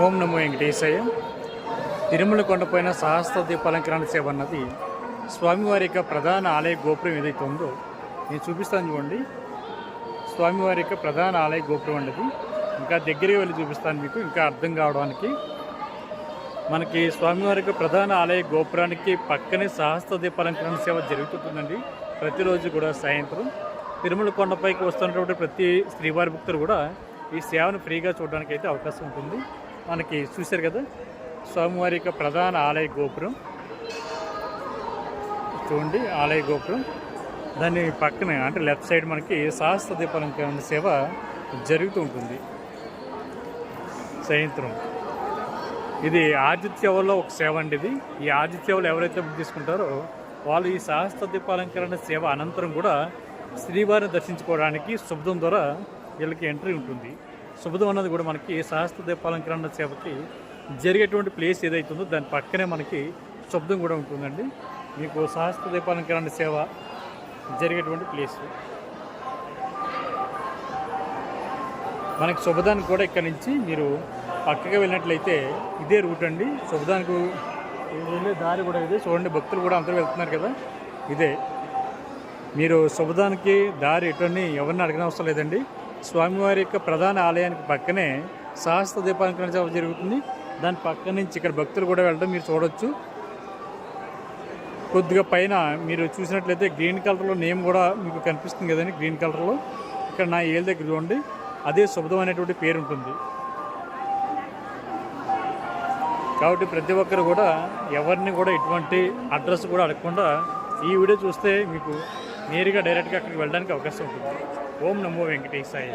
ఓం నమో వెంకటేశయ్య. తిరుమల కొండపైన సహస్ర దీపాలంకరణ సేవ అన్నది స్వామివారి యొక్క ప్రధాన ఆలయ గోపురం ఏదైతే ఉందో నేను చూపిస్తాను చూడండి. స్వామివారి యొక్క ప్రధాన ఆలయ గోపురం అండి ఇంకా దగ్గరికి వెళ్ళి చూపిస్తాను మీకు ఇంకా అర్థం కావడానికి. మనకి స్వామివారి యొక్క ప్రధాన ఆలయ గోపురానికి పక్కనే సహస్ర దీపాలంకరణ సేవ జరుగుతుందండి. ప్రతిరోజు కూడా సాయంత్రం. తిరుమల కొండపైకి వస్తున్నటువంటి ప్రతి శ్రీవారి భక్తులు కూడా ఈ సేవను ఫ్రీగా చూడడానికి అయితే అవకాశం ఉంటుంది. మనకి చూశారు కదా స్వామివారి యొక్క ప్రధాన ఆలయ గోపురం. చూడండి ఆలయ గోపురం. దాని పక్కనే అంటే లెఫ్ట్ సైడ్ మనకి సహస్ర దీపాలంకరణ సేవ జరుగుతూ ఉంటుంది. సాయంత్రం. ఇది ఆదిత్యవలో ఒక సేవ అండి ఇది. ఈ ఆదిత్యవలు ఎవరైతే తీసుకుంటారో వాళ్ళు ఈ సహస్ర దీపాలంకరణ సేవ అనంతరం కూడా శ్రీవారిని దర్శించుకోవడానికి శుభ్రం ద్వారా వీళ్ళకి ఎంట్రీ ఉంటుంది. శుభదం అన్నది కూడా మనకి సహస్ర దీపాలంకరణ సేవకి జరిగేటువంటి ప్లేస్ ఏదైతుందో దాని పక్కనే మనకి శబ్దం కూడా ఉంటుందండి. మీకు సహస్ర దీపాలంకరణ సేవ జరిగేటువంటి ప్లేస్. మనకి శుభదానికి కూడా ఇక్కడ నుంచి మీరు పక్కగా వెళ్ళినట్లయితే ఇదే రూట్ అండి. శుభదానికి వెళ్ళే దారి కూడా ఇదే. చూడండి భక్తులు కూడా అందరూ వెళ్తున్నారు కదా. ఇదే. మీరు శుభదానికి దారి ఎటువంటి ఎవరిని అడగనవసరం లేదండి. స్వామివారి యొక్క ప్రధాన ఆలయానికి పక్కనే సహస్ర దీపాలంకరణ సేవ జరుగుతుంది. దాని పక్క నుంచి ఇక్కడ భక్తులు కూడా వెళ్ళడం మీరు చూడొచ్చు. కొద్దిగా పైన మీరు చూసినట్లయితే గ్రీన్ కలర్లో నేమ్ కూడా మీకు కనిపిస్తుంది కదండి గ్రీన్ కలర్లో. ఇక్కడ నా ఏళ్ళ దగ్గర చూడండి అదే శుభదం అనేటువంటి పేరు ఉంటుంది. కాబట్టి ప్రతి ఒక్కరు కూడా ఎవరిని కూడా ఎటువంటి అడ్రస్ కూడా అడగకుండా ఈ వీడియో చూస్తే మీకు నేరుగా డైరెక్ట్గా అక్కడికి వెళ్ళడానికి అవకాశం ఉంటుంది. ఓం నమో వెంకటేశాయ.